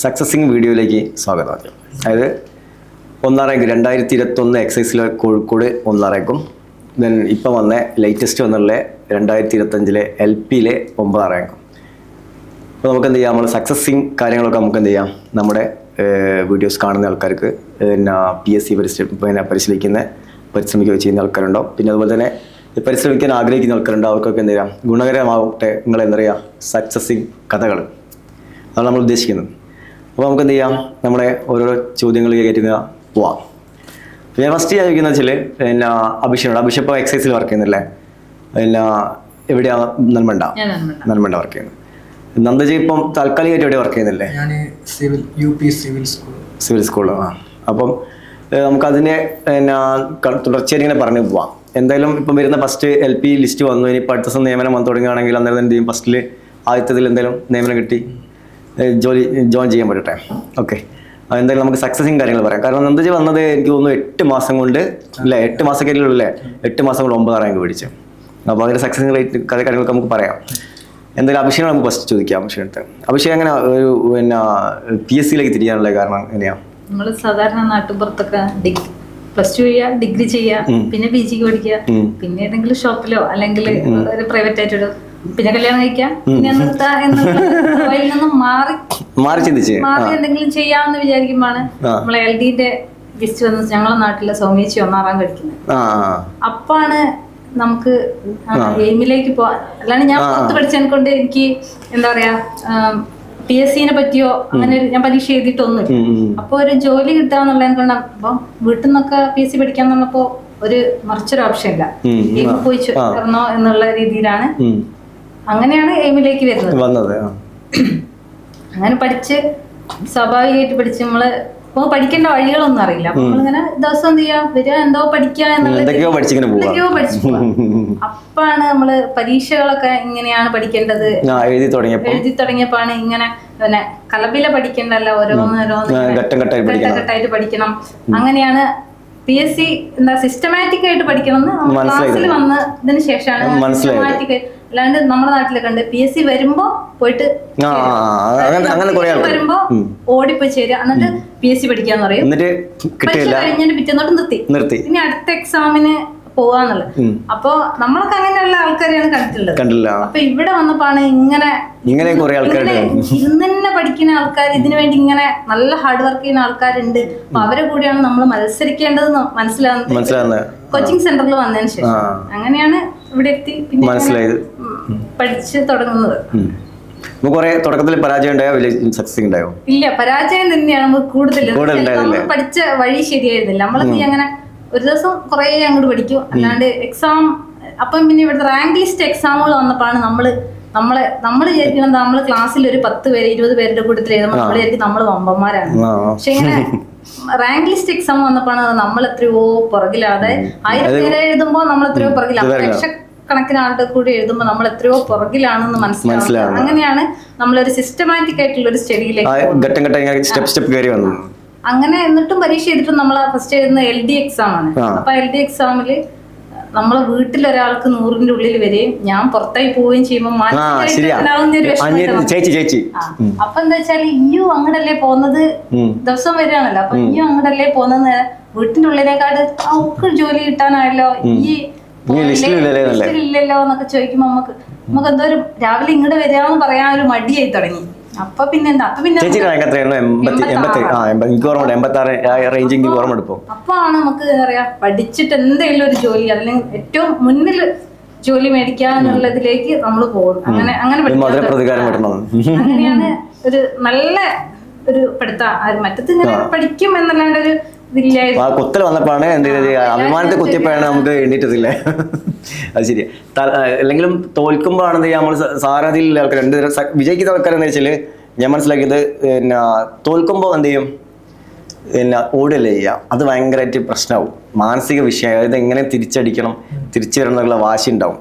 സക്സസിങ് വീഡിയോയിലേക്ക് സ്വാഗതം. അതായത് ഒന്നാം റാങ്ക് രണ്ടായിരത്തി ഇരുപത്തൊന്ന് എക്സൈസിലെ കോഴിക്കോട് ഒന്നാം റാങ്കും ദെൻ ഇപ്പം വന്ന ലേറ്റസ്റ്റ് വന്നുള്ള രണ്ടായിരത്തി ഇരുപത്തഞ്ചിലെ എൽ പിയിലെ ഒമ്പതാം റാങ്കും അപ്പോൾ നമുക്ക് എന്ത് ചെയ്യാം? നമ്മൾ സക്സസിങ് കാര്യങ്ങളൊക്കെ നമുക്ക് എന്ത് ചെയ്യാം? നമ്മുടെ വീഡിയോസ് കാണുന്ന ആൾക്കാർക്ക് പിന്നെ പി എസ് സി പരിശ്രമി പിന്നെ പരിശീലിക്കുന്ന പരിശ്രമിക്കുകയോ ചെയ്യുന്ന ആൾക്കാരുണ്ടോ? പിന്നെ അതുപോലെ തന്നെ പരിശ്രമിക്കാൻ ആഗ്രഹിക്കുന്ന ആൾക്കാരുണ്ടോ? അവർക്കൊക്കെ എന്ത് ചെയ്യാം? ഗുണകരമാവട്ടെ നിങ്ങൾ എന്താ പറയുക സക്സസിങ് കഥകൾ അതാണ് നമ്മൾ ഉദ്ദേശിക്കുന്നത്. അപ്പോൾ നമുക്ക് എന്ത് ചെയ്യാം? നമ്മുടെ ഓരോരോ ചോദ്യങ്ങൾ കയറ്റുക. പോവാം. ഞാൻ ഫസ്റ്റ് ചോദിക്കുന്നത് വെച്ചാൽ പിന്നെ അഭിഷേകോട് അഭിഷേക് ഇപ്പോൾ എക്സൈസിൽ വർക്ക് ചെയ്യുന്നില്ലേ? പിന്നെ എവിടെയാണ് നന്മണ്ട? ഞാൻ നന്മണ്ട. വർക്ക് ചെയ്യുന്നത് നന്ദജി ഇപ്പം താൽക്കാലികമായിട്ട് എവിടെ വർക്ക് ചെയ്യുന്നില്ലേ? ഞാൻ civil U P civil school. Civil school ആ. അപ്പം നമുക്കതിന്റെ പിന്നെ തുടർച്ചയായിട്ട് ഇങ്ങനെ പറഞ്ഞു പോവാം. എന്തായാലും ഇപ്പം വരുന്ന ഫസ്റ്റ് എൽ പി ലിസ്റ്റ് വന്നു. ഇനി ഇപ്പം അടുത്ത ദിവസം നിയമനം വന്നു തുടങ്ങുകയാണെങ്കിൽ അന്നേരം എന്ത് ചെയ്യും? ഫസ്റ്റിൽ ആദ്യത്തതിൽ എന്തായാലും നിയമനം കിട്ടി. ജോലി ജോയിൻ ചെയ്യാൻ പറ്റട്ടെ. ഓക്കെ എന്തായാലും നമുക്ക് സക്സസിങ് കാര്യങ്ങൾ പറയാം. കാരണം നന്ദജി വന്നത് എനിക്ക് തോന്നുന്നു എട്ട് മാസം കൊണ്ട് അല്ലേ എട്ട് മാസക്കാരിലുള്ളല്ലേ എട്ട് മാസം കൊണ്ട് ഒമ്പത് റാങ്ക് പിടിച്ചു. അപ്പോൾ അതിന്റെ സക്സസിങ് റേറ്റ് കഥ കാര്യങ്ങളൊക്കെ നമുക്ക് പറയാം. എന്തായാലും അഭിഷേകം നമുക്ക് ഫസ്റ്റ് ചോദിക്കാം അഭിഷേകത്തെ അഭിഷേകം അങ്ങനെ ഒരു പിന്നെ പി എസ് സിയിലേക്ക് തിരിയാനുള്ള കാരണം എങ്ങനെയാണ് നമ്മൾ സാധാരണ നാട്ടുപുറത്തൊക്കെ ഡിഗ്രി പ്ലസ് ടു ചെയ്യുക ഡിഗ്രി ചെയ്യുക പിന്നെ പി ജിക്ക് പഠിക്കുക പിന്നെ ഏതെങ്കിലും ഷോപ്പിലോ അല്ലെങ്കിൽ ഒരു പ്രൈവറ്റ് ആയിട്ട് ഒരു പിന്നെ കല്യാണം കഴിക്കാം. നിർത്താം എന്നുള്ള നിന്നും മാറി മാറി ചിന്തിച്ച്. മാറി എന്തെങ്കിലും ചെയ്യാമെന്ന് വിചാരിക്കുമ്പോഴാണ് നമ്മളെ എൽ ഡിന്റെ ഗസ്റ്റ് വന്ന് ഞങ്ങളെ നാട്ടിലെ സൗമ്യച്ചി ഒന്നാറാൻ കഴിക്കുന്നത്. അപ്പാണ് നമുക്ക് എയിമിലേക്ക് പോവാൻ അല്ലാണ്ട് ഞാൻ പുറത്ത് പഠിച്ചതിനെ കൊണ്ട് എനിക്ക് എന്താ പറയാ പി എസ് സിനെ പറ്റിയോ അങ്ങനെ ഞാൻ പരീക്ഷ എഴുതിയിട്ടൊന്നും ഉം, ഉം. അപ്പൊ ഒരു ജോലി കിട്ടാന്നുള്ളതിനെ കൊണ്ട് അപ്പൊ വീട്ടിൽ നിന്നൊക്കെ പി എസ് സി പഠിക്കാൻ പറഞ്ഞപ്പോ ഒരു മറിച്ചൊരു ഓപ്ഷൻ ഇല്ല. എയിമിൽ പോയി ചേർന്നോ എന്നുള്ള രീതിയിലാണ്. അങ്ങനെയാണ് എയിമിലേക്ക് വരുന്നത്. വന്നത് അങ്ങനെ പഠിച്ച് സ്വാഭാവികമായിട്ട് പഠിച്ച് നമ്മൾ ഇപ്പൊ പഠിക്കേണ്ട വഴികളൊന്നും അറിയില്ല. അപ്പൊ നമ്മളിങ്ങനെ ദിവസം എന്ത് ചെയ്യാ? വരിക എന്തോ പഠിക്കുക എന്തൊക്കെയോ പഠിച്ചു അപ്പാണ് നമ്മൾ പരീക്ഷകളൊക്കെ ഇങ്ങനെയാണ് പഠിക്കേണ്ടത്. എഴുതി എഴുതി തുടങ്ങിയപ്പോഴാണ് ഇങ്ങനെ പിന്നെ കലബില പഠിക്കേണ്ടല്ല ഓരോന്ന് ഓരോന്ന് ഘട്ടഘട്ടമായിട്ട് പഠിക്കണം. അങ്ങനെയാണ് പി എസ് സി എന്താ സിസ്റ്റമാറ്റിക് ആയിട്ട് പഠിക്കണം എന്ന് ക്ലാസ്സിൽ വന്നതിന് ശേഷമാണ്. സിസ്റ്റമാറ്റിക് അല്ലാണ്ട് നമ്മുടെ നാട്ടിലൊക്കെ ഉണ്ട് പി എസ് സി വരുമ്പോ പോയിട്ട് വരുമ്പോ ഓടിപ്പോയി ചേരുക എന്നിട്ട് പി എസ് സി പഠിക്കാന്ന് പറയും. എന്നിട്ട് കഴിഞ്ഞിട്ട് പിറ്റേന്നോട്ട് നിർത്തി. നിർത്തി. ഇനി അടുത്ത എക്സാമിന് പോവാന്നുള്ളത്. അപ്പൊ നമ്മളൊക്കെ അങ്ങനെയുള്ള ആൾക്കാരെയാണ് കണ്ടിട്ടുള്ളത്. കണ്ടില്ല. അപ്പൊ ഇവിടെ വന്നപ്പോഴാണ് ഇങ്ങനെ ഇങ്ങനെ കുറെ ആൾക്കാരുണ്ട്. ഇന്ന് തന്നെ പഠിക്കുന്ന ആൾക്കാർ ഇതിനു വേണ്ടി ഇങ്ങനെ നല്ല ഹാർഡ് വർക്ക് ചെയ്യുന്ന ആൾക്കാരുണ്ട്. അപ്പൊ അവരെ കൂടിയാണ് നമ്മൾ മത്സരിക്കേണ്ടത് മനസ്സിലാകുന്നത് കോച്ചിങ് സെന്ററിൽ വന്നതിന് ശേഷം. അങ്ങനെയാണ് ഇവിടെ എത്തി പിന്നെ മനസ്സിലായത്. പഠിച്ചു തുടങ്ങുന്നത്. കുറെ തുടക്കത്തിൽ പരാജയം ഉണ്ടായോ? സക്സസ് ഉണ്ടായോ? ഇല്ല പരാജയം തന്നെയാണ്. നമുക്ക് കൂടുതൽ. പഠിച്ച വഴി ശരിയായിരുന്നില്ല. നമ്മളൊക്കെ അങ്ങനെ ഒരു ദിവസം കുറേ അങ്ങോട്ട് പഠിക്കും. അല്ലാണ്ട് എക്സാം അപ്പം പിന്നെ ഇവിടുത്തെ റാങ്ക് ലിസ്റ്റ് എക്സാമുകൾ വന്നപ്പോഴാണ് നമ്മൾ നമ്മളെ നമ്മൾ വിചാരിക്കുന്നത് നമ്മൾ ക്ലാസ്സിൽ ഒരു പത്ത് പേര് ഇരുപത് പേരുടെ കൂട്ടത്തിൽ എഴുതുമ്പോൾ നമ്മൾ വിചാരിക്കും നമ്മൾ വമ്പന്മാരാണ്. പക്ഷെ ഇങ്ങനെ റാങ്ക് ലിസ്റ്റ് എക്സാം വന്നപ്പോഴാണ് നമ്മൾ എത്രയോ പുറകിലാതെ ആയിരം പേരെ എഴുതുമ്പോൾ നമ്മൾ എത്രയോ പുറകിലാണ് ലക്ഷക്കണക്കിന് ആളുടെ കൂടി എഴുതുമ്പോൾ നമ്മൾ എത്രയോ പുറകിലാണെന്ന് മനസ്സിലാക്കുന്നത്. അങ്ങനെയാണ് നമ്മളൊരു സിസ്റ്റമാറ്റിക് ആയിട്ടുള്ള ഒരു സ്റ്റഡിയിലേക്ക് ഘട്ടം ഘട്ടം സ്റ്റെപ്പ് സ്റ്റെപ്പ് കയറി വന്നു. അങ്ങനെ എന്നിട്ടും പരീക്ഷ ചെയ്തിട്ടും നമ്മൾ ഫസ്റ്റ് എഴുതുന്ന എൽ ഡി എക്സാം ആണ്. അപ്പൊ എൽ ഡി എക്സാമിൽ നമ്മളെ വീട്ടിലൊരാൾക്ക് നൂറിന്റെ ഉള്ളിൽ വരെയും ഞാൻ പുറത്തായി പോവുകയും ചെയ്യുമ്പോൾ. ചേച്ചി ചേച്ചി. അപ്പൊ എന്താ വെച്ചാൽ ഇയ്യോ അങ്ങടല്ലേ പോകുന്നത് ഉം. ദിവസം വരികയാണല്ലോ. അപ്പൊ ഇയ്യോ അങ്ങടല്ലേ പോകുന്നത് വീട്ടിന്റെ ഉള്ളിലേക്കാട് അവർക്ക് ജോലി കിട്ടാനായല്ലോ. ഈ ലിസ്റ്റിലില്ലല്ലേ എന്നൊക്കെ ചോദിക്കുമ്പോ നമുക്ക് നമുക്ക് എന്തോ ഒരു രാവിലെ ഇങ്ങോട്ട് വരികയാണെന്ന് പറയാൻ ഒരു മടിയായി തുടങ്ങി. അപ്പൊ പിന്നെ എന്താ? അപ്പൊ പിന്നെ ചേച്ചിയുടെ റാങ്ക് എത്രയായിരുന്നു? എൺപത്തി എൺപത്തി ആ എൺപത്തി എനിക്ക് ഓർമ്മ എൺപത്തി ആറ് റേഞ്ച് എനിക്ക് ഓർമ്മ എടുപ്പോ അപ്പാണ് നമുക്ക് എന്താ പറയാ പഠിച്ചിട്ട് എന്തെങ്കിലും ഒരു ജോലി അല്ലെങ്കിൽ ഏറ്റവും മുന്നിൽ ജോലി മേടിക്കുക എന്നുള്ളതിലേക്ക് നമ്മൾ പോകും അങ്ങനെ അങ്ങനെ പ്രതികാരം കിട്ടണം. അങ്ങനെയാണ് ഒരു നല്ല ഒരു പഠിത്ത മറ്റത്തിങ്ങനെ പഠിക്കും എന്നല്ലാണ്ട് ഒരു ആ കുത്തൽ വന്നപ്പോഴാണ് എന്ത് ചെയ്യുക അഭിമാനത്തെ കുത്തിയപ്പോഴാണ് നമുക്ക് എണ്ണീറ്റതില്ലേ അത് ശരി. അല്ലെങ്കിലും തോൽക്കുമ്പോഴാണ് എന്ത് ചെയ്യുക നമ്മൾ സാരഥിയിലുള്ള ആൾക്കാർ രണ്ട് വിജയിക്കുന്ന ആൾക്കാരെന്ന് വെച്ചാൽ ഞാൻ മനസ്സിലാക്കിയത് പിന്നെ തോൽക്കുമ്പോൾ എന്ത് ചെയ്യും? പിന്നെ ഓടുകയല്ലേ ചെയ്യുക. അത് ഭയങ്കരമായിട്ട് പ്രശ്നമാവും മാനസിക വിഷയം. അതായത് എങ്ങനെ തിരിച്ചടിക്കണം തിരിച്ചു വരണം എന്നുള്ള വാശി ഉണ്ടാവും.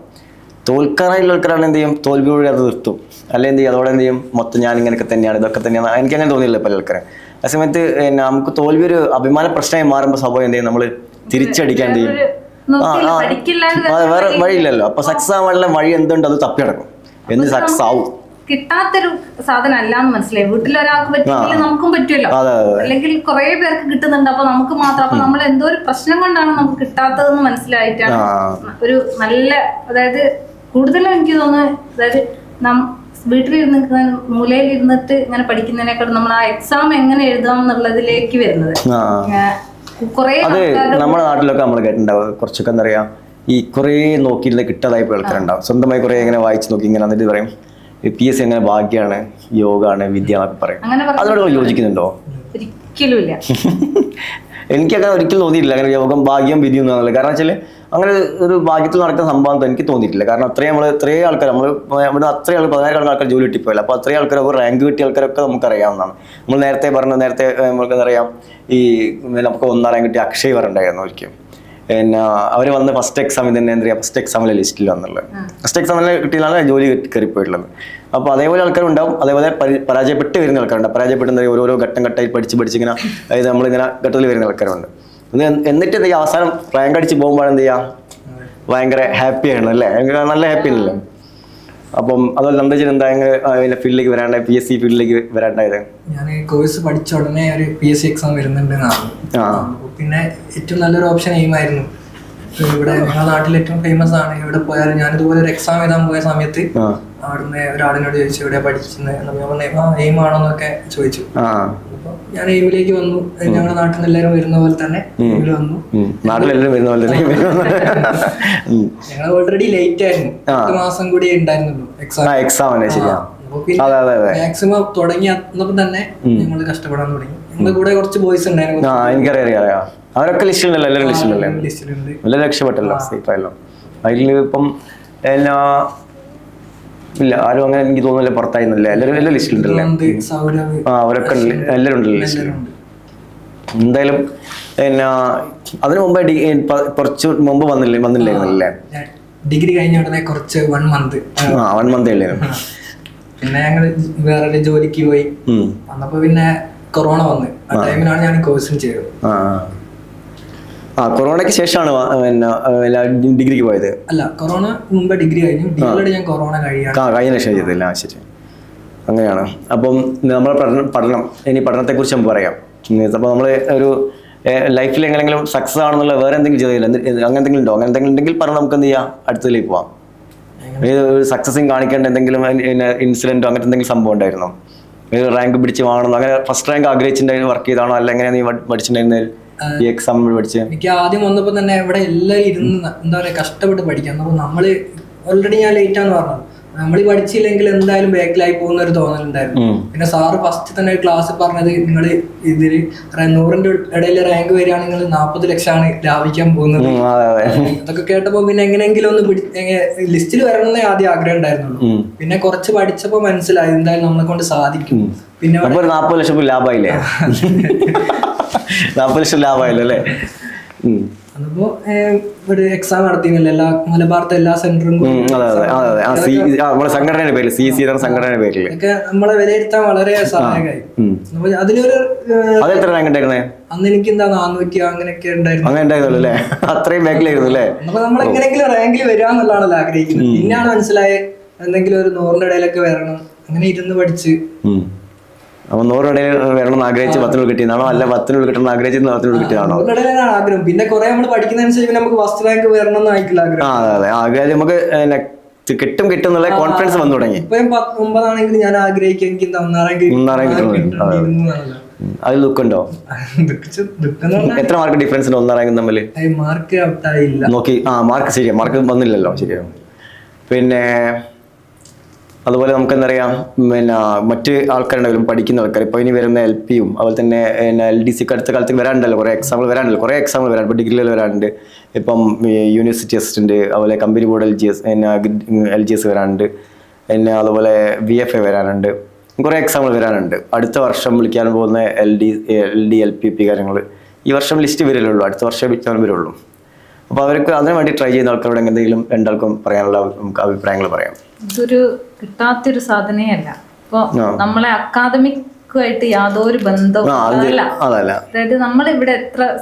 തോൽക്കാനായുള്ള ആൾക്കാരാണ് എന്ത് ചെയ്യും? തോൽവിയോടെ അത് നിർത്തും. അല്ലെ എന്ത് ചെയ്യും? അതോടെ എന്ത് ചെയ്യും? മൊത്തം ഞാൻ ഇങ്ങനെയൊക്കെ തന്നെയാണ്. ഇതൊക്കെ തന്നെയാണ്. എനിക്ക് അങ്ങനെ തോന്നിയില്ല പല ആൾക്കാരെ. ആ സമയത്ത് നമുക്ക് തോൽവി ഒരു അഭിമാന പ്രശ്നമായി മാറുമ്പോൾ സ്വഭാവം എന്ത് ചെയ്യും? നമ്മൾ തിരിച്ചടിക്കാൻ എന്ത് ചെയ്യും? ആ ആ, വേറെ വഴിയില്ലല്ലോ. അപ്പൊ സക്സസ് ആവാനുള്ള വഴി എന്തുണ്ട്? അത് തപ്പി കിടക്കും എന്ത് സക്സസ് ആവും? കിട്ടാത്തൊരു സാധനം അല്ല എന്ന് മനസ്സിലായി. വീട്ടിൽ ഒരാൾക്ക് പറ്റില്ല നമുക്കും പറ്റുമല്ലോ. അല്ലെങ്കിൽ കുറെ പേർക്ക് കിട്ടുന്നുണ്ട്. അപ്പൊ നമുക്ക് മാത്രം. അപ്പൊ നമ്മൾ എന്തോ ഒരു പ്രശ്നം കൊണ്ടാണ് നമുക്ക് കിട്ടാത്തതെന്ന് മനസ്സിലായിട്ടാണ് ഒരു നല്ല അതായത് കൂടുതലും എനിക്ക് തോന്നുന്നത് അതായത് നം വീട്ടിലിരുന്ന് മൂലയിലിരുന്നിട്ട് ഇങ്ങനെ പഠിക്കുന്നതിനേക്കാൾ നമ്മൾ ആ എക്സാം എങ്ങനെ എഴുതാം എന്നുള്ളതിലേക്ക് വരുന്നത്. കുറെ അത് നമ്മുടെ നാട്ടിലൊക്കെ നമ്മൾ കേട്ടിട്ടുണ്ടാവുക കുറച്ചൊക്കെ എന്താ പറയാ ഈ കുറേ നോക്കിയിരുന്ന് കിട്ടാതായി പോയ ആൾക്കാരുണ്ടാവും സ്വന്തമായി കുറേ ഇങ്ങനെ വായിച്ച് നോക്കി ഇങ്ങനെ എന്നിട്ട് പറയും പി എസ് സി എങ്ങനെ ഭാഗ്യമാണ് യോഗമാണ് വിദ്യ എന്നൊക്കെ പറയും. അതിനോട് യോജിക്കുന്നുണ്ടോ? ഒരിക്കലും ഇല്ല എനിക്കങ്ങനെ ഒരിക്കലും തോന്നിയിട്ടില്ല അങ്ങനെ യോഗം ഭാഗ്യം വിധി ഒന്നും കാരണം വെച്ചാൽ അങ്ങനെ ഒരു ഭാഗ്യത്തിൽ നടക്കുന്ന സംഭവം എനിക്ക് തോന്നിയിട്ടില്ല. കാരണം അത്രയും നമ്മൾ ഇത്രയും ആൾക്കാർ നമ്മൾ ഇവിടെ അത്രയും ആൾക്കാർ പതിനായിരം ആൾക്കാർ ജോലി കിട്ടിപ്പോയില്ല. അപ്പോൾ അത്രയും ആൾക്കാർ ഒരു റാങ്ക് കിട്ടിയ ആൾക്കാരൊക്കെ നമുക്ക് അറിയാവുന്നതാണ് നമ്മൾ നേരത്തെ പറഞ്ഞ നേരത്തെ നമുക്ക് ഈ നമുക്ക് ഒന്നാം റാങ്ക് കിട്ടിയ അക്ഷയ് പറഞ്ഞിട്ടുണ്ടായിരുന്നു ഒരിക്കലും. പിന്നെ അവർ വന്ന് ഫസ്റ്റ് എക്സാമിൽ തന്നെ എന്താ പറയുക ഫസ്റ്റ് എക്സാമിലെ ലിസ്റ്റിൽ വന്നുള്ളത്. ഫസ്റ്റ് എക്സാമിൽ കിട്ടിയിലാണ് ജോലി കയറിപ്പോയിട്ടുള്ളത്. അപ്പോൾ അതേപോലെ ആൾക്കാരുണ്ടാവും അതേപോലെ പരി- പരാജയപ്പെട്ട് വരുന്ന ആൾക്കാരുണ്ട്. പരാജയപ്പെട്ട് എന്താ പറയുക ഓരോരോ ഘട്ടം ഘട്ടമായി പഠിച്ച് പഠിച്ച് ഇങ്ങനെ അതായത് നമ്മളിങ്ങനെ ഘട്ടത്തിൽ വരുന്ന ആൾക്കാരുണ്ട്. എന്നിട്ട് എന്താ ചെയ്യുക അവസാനം റാങ്ക് അടിച്ച് പോകുമ്പോൾ എന്ത് ചെയ്യുക ഭയങ്കര ആണ് അല്ലേ? നല്ല ഹാപ്പി ആണല്ലേ അപ്പം അതുപോലെ നന്ദജൻ എന്താ അതിന്റെ ഫീൽഡിലേക്ക് വരാണ്ട് പി എസ് സി ഫീൽഡിലേക്ക് വരാണ്ടായത്? ഞാൻ കോഴ്സ് പഠിച്ച ഉടനെ ഒരു പി എസ് സി എക്സാം വരുന്നുണ്ട് പിന്നെ ഏറ്റവും നല്ലൊരു ഓപ്ഷൻ എയിമായിരുന്നു ഇവിടെ ഞങ്ങളുടെ നാട്ടിൽ ഏറ്റവും ഫേമസ് ആണ്. എവിടെ പോയാലും ഞാനിതുപോലെ ഒരു എക്സാം എഴുതാൻ പോയ സമയത്ത് അവിടുന്ന് ഒരാളിനോട് ചോദിച്ചു ഇവിടെ പഠിക്കുന്നത് എയിം ആണോന്നൊക്കെ ചോദിച്ചു. ഞാൻ എയിമിലേക്ക് വന്നു. ഞങ്ങളുടെ നാട്ടിൽ നിന്ന് എല്ലാവരും വരുന്ന പോലെ തന്നെ എയിമിൽ വന്നു. നാട്ടിലെല്ലാവരും വരുന്ന പോലെ തന്നെ. ഞങ്ങൾ ഓൾറെഡി ലേറ്റ് ആയിരുന്നു. പത്ത് മാസം കൂടി ഉണ്ടായിരുന്നുള്ളൂ എക്സാം എക്സാം മാക്സിമം തുടങ്ങി അന്നപ്പം തന്നെ ഞങ്ങൾ കഷ്ടപ്പെടാൻ തുടങ്ങി. ഞങ്ങളുടെ കൂടെ കുറച്ച് ബോയ്സ് ഉണ്ടായിരുന്നു. എനിക്കറിയാം അവരൊക്കെ ലിസ്റ്റിലുണ്ടല്ലോ എല്ലാവരും ലിസ്റ്റിലുണ്ട് എല്ലാവരും രക്ഷപ്പെട്ടല്ലോ സേഫ് ആയല്ലോ. അതിൽ ഇപ്പം എല്ലാ ഇല്ല ആരും അങ്ങനെ എനിക്ക് തോന്നുന്നില്ല പുറത്തായിരുന്നില്ല? എല്ലാവരും എല്ലാ ലിസ്റ്റിലുണ്ടല്ലേ ആ അവരൊക്കെ എല്ലാവരും ഉണ്ടല്ലോ ലിസ്റ്റിൽ. എന്തായാലും പിന്നെ അതിനു മുമ്പ് കുറച്ച് മുമ്പ് വന്നില്ലേ വന്നില്ലായിരുന്നല്ലേ? ഡിഗ്രി കഴിഞ്ഞ ഉടനെ കുറച്ച് വൺ മന്ത് ആ വൺ മന്ത് പിന്നെ ഞങ്ങൾ വേറെ ജോലിക്ക് പോയി. വന്നപ്പോ പിന്നെ കൊറോണ വന്ന്. ആ ടൈമിലാണ് ഞാൻ കോഴ്സിന് ചെയ്തത് ആ കൊറോണയ്ക്ക് ശേഷമാണ് പിന്നെ ഡിഗ്രിക്ക് പോയത്. അല്ല കൊറോണ മുമ്പ് ഡിഗ്രി കഴിഞ്ഞു. ഡിഗ്രിയുടെ ഞാൻ കൊറോണ ആ കഴിഞ്ഞ ലക്ഷം ചെയ്തില്ല ശരി. അങ്ങനെയാണ്. അപ്പം നമ്മൾ പഠനം പഠനം ഇനി പഠനത്തെക്കുറിച്ച് നമുക്ക് പറയാം. അപ്പോൾ നമ്മൾ ഒരു ലൈഫിൽ എങ്ങനെങ്കിലും സക്സസ് ആണെന്നുള്ള വേറെ എന്തെങ്കിലും ചെയ്തില്ല അങ്ങനെ എന്തെങ്കിലും ഉണ്ടോ? അങ്ങനെ എന്തെങ്കിലും ഉണ്ടെങ്കിൽ പറഞ്ഞ് നമുക്ക് എന്ത് ചെയ്യാം? അടുത്തതിലേക്ക് പോവാം. ഒരു സക്സസിങ് കാണിക്കേണ്ട എന്തെങ്കിലും ഇൻസിഡന്റോ അങ്ങനത്തെ എന്തെങ്കിലും സംഭവം ഉണ്ടായിരുന്നോ? റാങ്ക് പിടിച്ച് വാങ്ങണമെന്നോ? അങ്ങനെ ഫസ്റ്റ് റാങ്ക് ആഗ്രഹിച്ചിട്ടുണ്ടായിരുന്നു വർക്ക് ചെയ്താണോ? അല്ല എങ്ങനെയാണ് നീ പഠി- പഠിച്ചിട്ടുണ്ടായിരുന്നത്? ഈ എക്സാം പഠിച്ച്. എനിക്ക് ആദ്യം വന്നപ്പോ തന്നെ ഇവിടെ എല്ലാവരും ഇരുന്ന് എന്താ പറയാ കഷ്ടപ്പെട്ട് പഠിക്കാം അപ്പൊ നമ്മൾ ഓൾറെഡി ഞാൻ ലേറ്റ് ആണ് പറഞ്ഞത്. നമ്മൾ പഠിച്ചില്ലെങ്കിൽ എന്തായാലും ബാക്കിലായി പോകുന്ന ഒരു തോന്നലുണ്ടായിരുന്നു. ഉണ്ടായിരുന്നു പിന്നെ സാറ് ഫസ്റ്റ് തന്നെ ക്ലാസ് പറഞ്ഞത് നിങ്ങൾ ഇതിൽ നൂറിന്റെ ഇടയിൽ റാങ്ക് വരികയാണെങ്കിൽ നാൽപ്പത് ലക്ഷമാണ് ലാഭിക്കാൻ പോകുന്നത്. അതൊക്കെ കേട്ടപ്പോ പിന്നെ എങ്ങനെയെങ്കിലും ഒന്ന് പിടി ലിസ്റ്റിൽ വരണമെന്നേ ആദ്യം ആഗ്രഹം ഉണ്ടായിരുന്നുള്ളൂ. പിന്നെ കുറച്ച് പഠിച്ചപ്പോ മനസ്സിലായി എന്തായാലും നമ്മളെ കൊണ്ട് സാധിക്കും. പിന്നെ നാൽപ്പത് ലക്ഷം ലാഭമായില്ലേ നാൽപ്പത് ലക്ഷം ലാഭമായില്ലേ അല്ലേ? ഒരു എക്സാം നടത്തിയില്ല എല്ലാ എല്ലാ സെന്ററും നമ്മുടെ സംഘടനയുടെ പേരിൽ സി സി എന്ന സംഘടനയുടെ പേരിൽ ഒക്കെ നമ്മളെ വിലയിരുത്താൻ വളരെ സഹായകമായി. അതിലൊരു അന്ന് എനിക്ക് എന്താ നാനൂറ്റി അങ്ങനെയൊക്കെ ഉണ്ടായിരുന്നു. അങ്ങനെ അല്ലേ? അത്രയും ബാക്കിലായിരുന്നു അല്ലേ? അപ്പൊ നമ്മൾ എങ്ങനെയെങ്കിലും റാങ്കിൽ വരിക എന്നുള്ളതാണല്ലോ ആഗ്രഹിക്കുന്നത്. പിന്നെയാണ് മനസ്സിലായത് എന്തെങ്കിലും ഒരു നൂറിന്റെ ഇടയിലൊക്കെ വരണം. അങ്ങനെ ഇരുന്ന് പഠിച്ച്. അപ്പൊ നൂറിടയിൽ വരണം എന്ന് ആഗ്രഹിച്ച് പത്തിനുള്ളിൽ കിട്ടിയതാണോ അല്ല പത്തിനുള്ളിൽ കിട്ടണം എന്ന് ആഗ്രഹിച്ച് പത്തിനുള്ളിൽ കിട്ടിയതാണോ? ആഗ്രഹം. പിന്നെ കുറെ നമ്മൾ പഠിക്കുന്നതനുസരിച്ച് നമുക്ക് ഫസ്റ്റ് റാങ്ക് വരണം എന്നായിട്ടില്ല ആഗ്രഹം. ആ അതെ അതെ. ആഗ്രഹം നമുക്ക് കിട്ടും കിട്ടും എന്നുള്ള കോൺഫിഡൻസ് വന്നു തുടങ്ങി. ഒമ്പതാണെങ്കിൽ ഞാൻ ആഗ്രഹിക്കും എനിക്ക് എന്താ ഒന്നാം റാങ്ക് കിട്ടണം. കിട്ടേണ്ടിയിരുന്നു എന്നുള്ളത്. ഉം. അതിൽ ദുഃഖമുണ്ടോ ദുഃഖിച്ച് ദുഃഖം എന്ന് പറഞ്ഞാൽ എത്ര മാർക്ക് ഡിഫറൻസ് ഉണ്ട് ഒന്നാം റാങ്ക് തമ്മിൽ മാർക്ക് നോക്കി. ആ മാർക്ക് ശരിയാ. മാർക്ക് വന്നില്ലല്ലോ. ശരിയാ. പിന്നെ അതുപോലെ നമുക്ക് എന്താ പറയാ പിന്നെ മറ്റ് ആൾക്കാരുണ്ടെങ്കിലും പഠിക്കുന്ന ആൾക്കാർ ഇപ്പോൾ ഇനി വരുന്ന എൽ പിയും അതുപോലെ തന്നെ എൽ ഡി സിക്ക് അടുത്ത കാലത്ത് വരാനുണ്ടല്ലോ കുറേ എക്സാമ്പിൾ വരാനുണ്ടല്ലോ കുറേ എക്സാമ്പിൾ വരാൻ ഇപ്പോൾ ഡിഗ്രിയിൽ വരാനുണ്ട്. ഇപ്പം യൂണിവേഴ്സിറ്റി അസിസ്റ്റന്റ് അതുപോലെ company board L G S L G S വരാനുണ്ട്. പിന്നെ അതുപോലെ വി എഫ് എ വരാനുണ്ട്. കുറേ എക്സാമ്പിൾ വരാനുണ്ട്. അടുത്ത വർഷം വിളിക്കാൻ പോകുന്ന L D L D L P P കാര്യങ്ങൾ ഈ വർഷം ലിസ്റ്റ് വരില്ലുള്ളൂ അടുത്ത വർഷം വിളിക്കാൻ വരുള്ളൂ അപ്പോൾ അവർക്ക് അതിനു വേണ്ടി ട്രൈ ചെയ്യുന്ന ആൾക്കാരോട് എന്തെങ്കിലും രണ്ടാൾക്കും പറയാനുള്ള അഭിപ്രായങ്ങൾ പറയാം. ഇതൊരു കിട്ടാത്തൊരു സാധനയല്ല. അല്ല അക്കാദമിക് ായിട്ട് നമ്മളെ യാതൊരു ബന്ധവും അതായത് നമ്മൾ ഇവിടെ എത്ര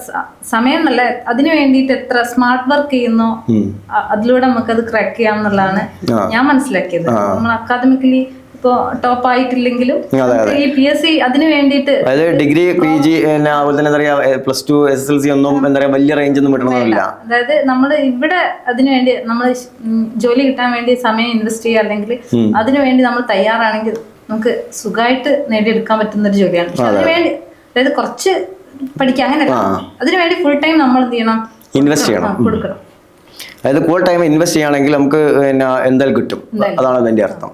സമയം അല്ല അതിനു വേണ്ടിയിട്ട് എത്ര സ്മാർട്ട് വർക്ക് ചെയ്യുന്നോ അതിലൂടെ നമുക്ക് അത് നമുക്കത് ക്രാക്ക് ചെയ്യാം എന്നുള്ളതാണ് ഞാൻ മനസ്സിലാക്കിയത്. നമ്മൾ അക്കാദമിക്കലി ടോപ്പ് ആയിട്ടില്ലെങ്കിലും ഈ പി എസ് സി അതിന് വേണ്ടിയിട്ട് അതായത് ഡിഗ്രി പി ജി അതുപോലെ തന്നെ എന്താ പറയുക plus two S S L C ഒന്നും എന്താ പറയുക വലിയ റേഞ്ച് ഒന്നും വിടണമെന്നില്ല. അതായത് നമ്മൾ ഇവിടെ അതിനു വേണ്ടി നമ്മൾ ജോലി കിട്ടാൻ വേണ്ടി സമയം ഇൻവെസ്റ്റ് ചെയ്യുക അല്ലെങ്കിൽ അതിനു വേണ്ടി നമ്മൾ തയ്യാറാണെങ്കിൽ നമുക്ക് സുഖമായിട്ട് നേടിയെടുക്കാൻ പറ്റുന്ന ഒരു ജോലിയാണ്. അതിന് വേണ്ടി അതായത് കുറച്ച് പഠിക്കുക അങ്ങനെ അതിനു വേണ്ടി ഫുൾ ടൈം നമ്മൾ എന്ത് ചെയ്യണം? ഇൻവെസ്റ്റ് ചെയ്യണം. കൊടുക്കണം. അതായത് ഫുൾ ടൈം ഇൻവെസ്റ്റ് ചെയ്യുകയാണെങ്കിൽ നമുക്ക് എന്തായാലും കിട്ടും. അതാണ് അതിന്റെ അർത്ഥം.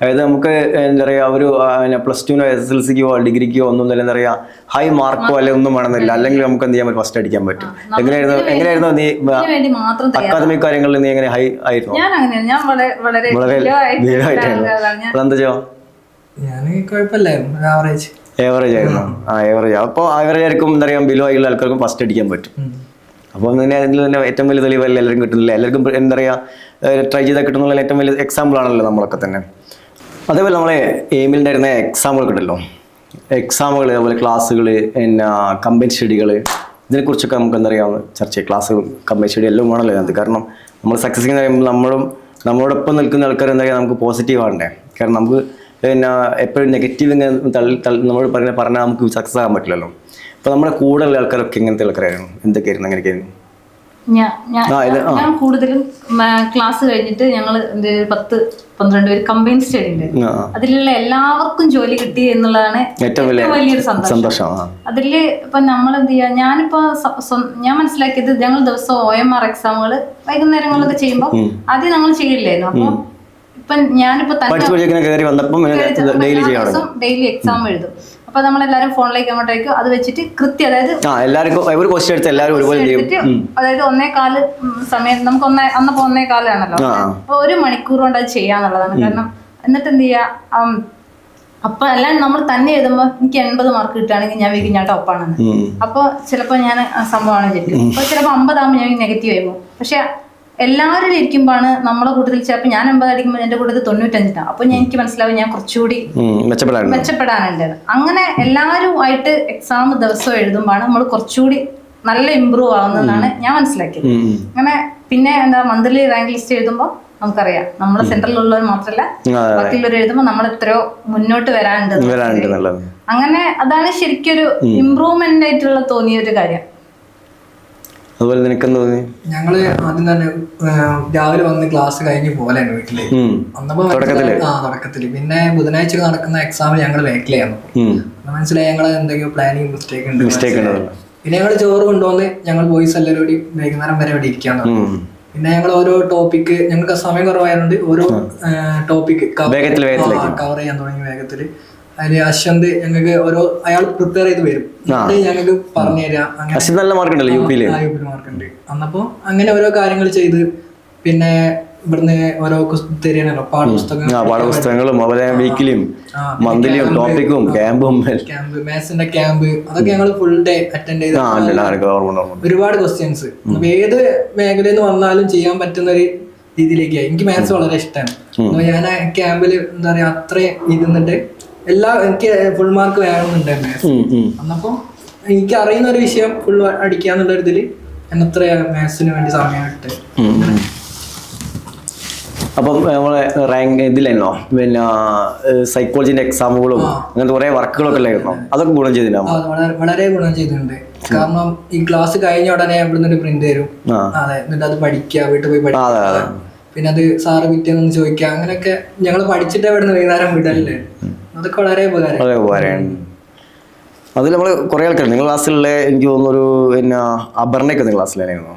അതായത് നമുക്ക് എന്താ പറയുക ഒരു പിന്നെ പ്ലസ് ടുനോ എസ് എസ് എൽ സിക്കോ ഡിഗ്രിക്കോ ഒന്നും തന്നെ എന്താ പറയുക ഹൈ മാർക്കോ അല്ലെങ്കിൽ ഒന്നും വേണമെന്നില്ല. അല്ലെങ്കിൽ നമുക്ക് എന്ത് ചെയ്യാൻ പറ്റും? ഫസ്റ്റ് അടിക്കാൻ പറ്റും. എങ്ങനെയായിരുന്നു? എങ്ങനെയായിരുന്നു നീ വേണ്ടി മാത്രം തയ്യാർ അക്കാദമിക് കാര്യങ്ങളിൽ നീ എങ്ങനെ ഹൈ ആയിരുന്നു? ഞാൻ അങ്ങനെയാണ്. ഞാൻ വളരെ ആയിട്ടായിരുന്നു. അതെന്താ ചെയ്യാ ഞാൻ കുഴപ്പമില്ലായിരുന്നു. ആവറേജ് ഏവറേജ് ആയിരുന്നു. ആ ഏവറേജ് അപ്പോൾ ആവറേജ് ആയിരിക്കും എന്താ പറയുക ബിലോ ആയിട്ടുള്ള ആൾക്കാർക്കും ഫസ്റ്റ് അടിക്കാൻ പറ്റും. അപ്പോൾ തന്നെ അതിൽ തന്നെ ഏറ്റവും വലിയ തെളിവല്ല എല്ലാവരും കിട്ടുന്നില്ല? എല്ലാവർക്കും എന്താ പറയുക ട്രൈ ചെയ്താൽ കിട്ടുന്നുള്ള ഏറ്റവും വലിയ എക്സാമ്പിൾ ആണല്ലോ നമ്മളൊക്കെ തന്നെ. അതേപോലെ നമ്മളെ എയിമിലിന്റെ വരുന്ന എക്സാമുകൾ കിട്ടല്ലോ എക്സാമുകൾ അതുപോലെ ക്ലാസ്സുകൾ പിന്നെ കമ്പനി സ്റ്റഡികൾ ഇതിനെക്കുറിച്ചൊക്കെ നമുക്ക് എന്താ പറയുക ചർച്ച ക്ലാസ്സുകളും കമ്പനി സ്റ്റഡി എല്ലാം വേണമല്ലോ അത് കാരണം നമ്മൾ സക്സസ് എന്ന് പറയുമ്പോൾ നമ്മളും നമ്മളോടൊപ്പം നിൽക്കുന്ന ആൾക്കാർ എന്താ പറയുക നമുക്ക് പോസിറ്റീവ് ആവണ്ടേ? കാരണം നമുക്ക് പിന്നെ എപ്പോഴും നെഗറ്റീവ് ഇങ്ങനെ തള്ളി തള്ളി നമ്മൾ പറഞ്ഞ പറഞ്ഞാൽ നമുക്ക് സക്സസ് ആകാൻ പറ്റില്ലല്ലോ. അപ്പോൾ നമ്മുടെ കൂടെയുള്ള ആൾക്കാരൊക്കെ ഇങ്ങനത്തെ ആൾക്കാരായിരുന്നു. എന്തൊക്കെയായിരുന്നു അങ്ങനെയൊക്കെയായിരുന്നു? ഞാൻ കൂടുതലും ക്ലാസ് കഴിഞ്ഞിട്ട് ഞങ്ങൾ പത്ത് പന്ത്രണ്ട് പേര് കമ്പൈൻ സ്റ്റഡി ഉണ്ട്. അതിലുള്ള എല്ലാവർക്കും ജോലി കിട്ടി എന്നുള്ളതാണ് ഏറ്റവും വലിയ വലിയൊരു സന്തോഷം. അതിൽ ഇപ്പൊ നമ്മൾ എന്ത് ചെയ്യാ ഞാനിപ്പോ ഞാൻ മനസ്സിലാക്കിയത് ഞങ്ങൾ ദിവസം ഒ എം ആർ എക്സാമുകൾ വൈകുന്നേരങ്ങളിലൊക്കെ ചെയ്യുമ്പോൾ ആദ്യം ഞങ്ങൾ ചെയ്യില്ലായിരുന്നു. അപ്പൊ ഇപ്പൊ ഞാനിപ്പോ തന്നെ ഡെയിലി എക്സാം എഴുതും. അപ്പൊ നമ്മൾ എല്ലാരും ഫോണിലേക്ക് അങ്ങോട്ടേക്കും അത് വെച്ചിട്ട് കൃത്യം അതായത് എല്ലാവർക്കും ഒരു ക്വസ്റ്റ്യൻ എടുത്ത് എല്ലാവരും ഒരുപോലെ അതായത് ഒന്നേ കാൽ സമയം നമുക്ക് ഒന്നേ അന്നപ്പോ ഒന്നേ കാലാണല്ലോ. അപ്പൊ ഒരു മണിക്കൂർ കൊണ്ട് അത് ചെയ്യാന്നുള്ളതാണ്. കാരണം എന്നിട്ട് എന്ത് ചെയ്യാ? അപ്പൊ അല്ലാണ്ട് നമ്മൾ തന്നെ എഴുതുമ്പോൾ എനിക്ക് എൺപത് മാർക്ക് കിട്ടുകയാണെങ്കിൽ ഞാൻ വിചാരിക്കും ഞാൻ ടോപ്പാണെന്ന് അപ്പൊ അപ്പോൾ ചിലപ്പോൾ ഞാൻ സംഭവമാണ് ചെയ്യും അപ്പോൾ ചിലപ്പോൾ അമ്പതാകുമ്പോൾ ഞാൻ നെഗറ്റീവ് ആയി പോകും. പക്ഷെ എല്ലാവരും ഇരിക്കുമ്പോഴാണ് നമ്മളെ കൂട്ടത്തിൽ ചിലപ്പോൾ ഞാൻ അമ്പത് അടിക്കുമ്പോൾ എന്റെ കൂട്ടത്തിൽ തൊണ്ണൂറ്റഞ്ചിട്ടാണ് അപ്പോൾ ഞാൻ എനിക്ക് മനസ്സിലാവും ഞാൻ കുറച്ചുകൂടി മെച്ചപ്പെടാനുണ്ട്. അങ്ങനെ എല്ലാവരും ആയിട്ട് എക്സാം ദിവസം എഴുതുമ്പോഴാണ് നമ്മൾ കുറച്ചുകൂടി നല്ല ഇമ്പ്രൂവ് ആവുന്നതെന്നാണ് ഞാൻ മനസ്സിലാക്കിയത്. അങ്ങനെ പിന്നെ എന്താ മന്ത്ലി റാങ്ക് ലിസ്റ്റ് എഴുതുമ്പോൾ നമുക്കറിയാം. നമ്മൾ ഉള്ളവർ മാത്രമല്ല ബാക്കിയുള്ളവർ എഴുതുമ്പോൾ നമ്മൾ എത്രയോ മുന്നോട്ട് വരാനുണ്ട്. അങ്ങനെ അതാണ് ശരിക്കൊരു ഇമ്പ്രൂവ്മെന്റ് ആയിട്ടുള്ള തോന്നിയ ഒരു കാര്യം. അതുപോലെ നിനക്ക് എന്താ തോന്നി? ഞങ്ങൾ ആദ്യം തന്നെ രാവിലെ വന്ന് ക്ലാസ് കഴിഞ്ഞ് പോലെയാണ് വീട്ടിൽ. തുടക്കത്തിൽ? ആ തുടക്കത്തിൽ. പിന്നെ ബുധനാഴ്ച നടക്കുന്ന എക്സാമിൽ ഞങ്ങൾ ബാക്കിലായിരുന്നു. അപ്പൊ മനസ്സിലായി ഞങ്ങൾ എന്തെങ്കിലും പ്ലാനിങ് മിസ്റ്റേക്ക് ഉണ്ട്. മിസ്റ്റേക്ക് ഉണ്ട്. പിന്നെ ഞങ്ങൾ ചോറ് കൊണ്ടുവന്ന് ഞങ്ങൾ ബോയ്സ് എല്ലാവരും കൂടി വൈകുന്നേരം വരെ ഇവിടെ ഇരിക്കാൻ തുടങ്ങി. പിന്നെ ഞങ്ങൾ ഓരോ ടോപ്പിക്ക് ഞങ്ങൾക്ക് സമയം കുറവായതുകൊണ്ട് ഓരോ ടോപ്പിക്ക്. കവർ ചെയ്യാൻ തുടങ്ങി വേഗത്തിൽ. അതിൽ അശ്വന്ത് ഞങ്ങൾക്ക് ഓരോ അയാൾ പ്രിപ്പയർ ചെയ്ത് വരും. ഞങ്ങൾക്ക് പറഞ്ഞു തരാം. അശ്വിൻ നല്ല മാർക്ക് ഉണ്ടല്ലോ യു പിയിൽ മാർക്കുണ്ട് അന്നപ്പോ അങ്ങനെ ഓരോ കാര്യങ്ങൾ ചെയ്ത് പിന്നെ ഇവിടുന്ന് ഓരോ തരുകയാണല്ലോ പാഠപുസ്തകങ്ങൾ പാഠപുസ്തകങ്ങളും അവരെ വീക്കിലിയും ആ, മന്ത്ലിയും ടോപ്പിക്കും ക്യാമ്പും ക്യാമ്പ് മാത്സിന്റെ ക്യാമ്പ് അതൊക്കെ ഞങ്ങൾ ഫുൾ ഡേ അറ്റൻഡ് ചെയ്ത് ഉണ്ട്, ഉണ്ട്. ഒരുപാട് ക്വസ്റ്റ്യൻസ് ഏത് മേഖലയിൽ നിന്ന് വന്നാലും ചെയ്യാൻ പറ്റുന്ന ഒരു രീതിയിലേക്കായി എനിക്ക് മാത്സ് വളരെ ഇഷ്ടമാണ് ഞാൻ ക്യാമ്പിൽ എന്താ പറയാ അത്രയും ഇരുന്നിട്ട് എല്ലാ എനിക്ക് ഫുൾ മാർക്ക് വേണമെന്നുണ്ടായിരുന്നു. അന്നപ്പോ എനിക്ക് അറിയുന്ന ഒരു വിഷയം ഫുൾ അടിക്കാന്നുള്ള ഒരു ഇതിൽ ഞാൻ അത്ര മാത്സിന് വേണ്ടി സമയം ഇട്ട്. അപ്പം നമ്മളെ റാങ്ക് ഇതിലായിരുന്നോ? പിന്നെ സൈക്കോളജിന്റെ എക്സാമുകളും അങ്ങനത്തെ കുറെ വർക്കുകളൊക്കെ അല്ലായിരുന്നോ അതൊക്കെ ഗുണം ചെയ്തിട്ടുണ്ടാവും വളരെ ഗുണം ചെയ്തിട്ടുണ്ട്. കാരണം ഈ ക്ലാസ് കഴിഞ്ഞ ഉടനെ ഇവിടുന്ന് ഒരു പ്രിന്റ് തരും അതെ എന്നിട്ട് അത് പഠിക്കുക വീട്ടിൽ പോയി പഠിക്കുക. പിന്നെ അത് സാറ് പിറ്റേന്ന് ചോദിക്കുക. അങ്ങനെയൊക്കെ ഞങ്ങൾ പഠിച്ചിട്ട് ഇവിടുന്ന് വൈകുന്നേരം വിടല്ലേ അതൊക്കെ വളരെ ഉപകാരം. വളരെ ഉപകാരമാണ്. അതിൽ നമ്മൾ കുറേ ആൾക്കാർ നിങ്ങൾ ക്ലാസ്സിലുള്ള എനിക്ക് തോന്നുന്നു ഒരു പിന്നെ അപർണയൊക്കെ നിങ്ങൾ ക്ലാസ്സിലായിരുന്നു